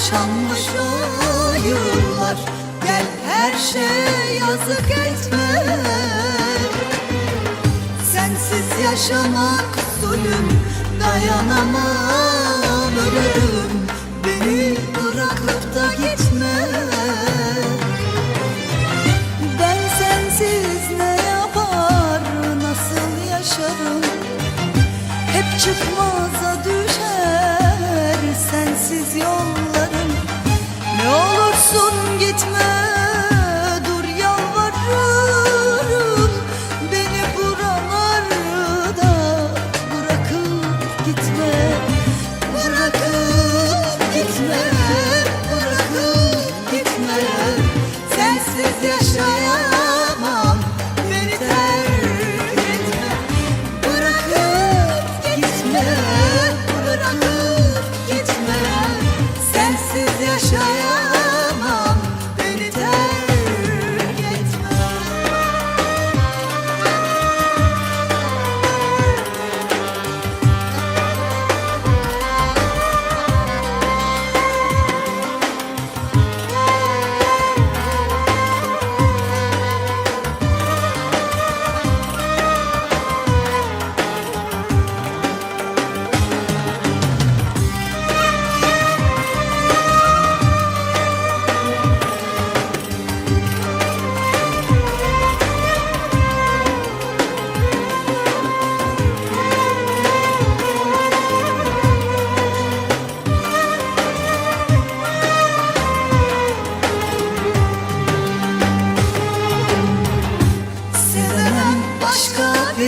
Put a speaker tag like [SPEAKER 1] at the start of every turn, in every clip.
[SPEAKER 1] yaşanmış o yıllar. Gel her şeye yazık etme. Sensiz yaşamak zulüm Dayanamam ölürüm. Beni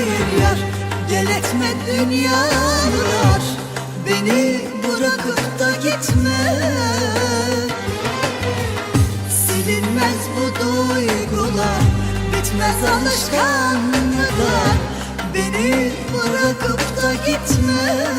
[SPEAKER 1] bir yer Gel etme dünyalar. Beni bırakıp da gitme. Silinmez bu duygular Bitmez alışkanlıklar. Beni bırakıp da gitme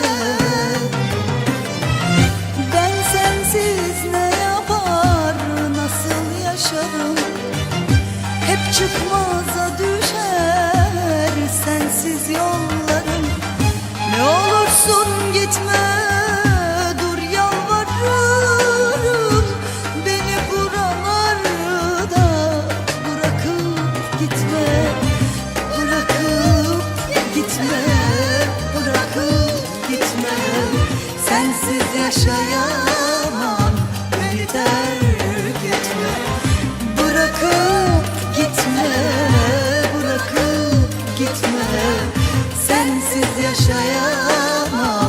[SPEAKER 1] yaşayamam. Beni terk etme Bırakıp gitme, bırakıp gitme. Sensiz yaşayamam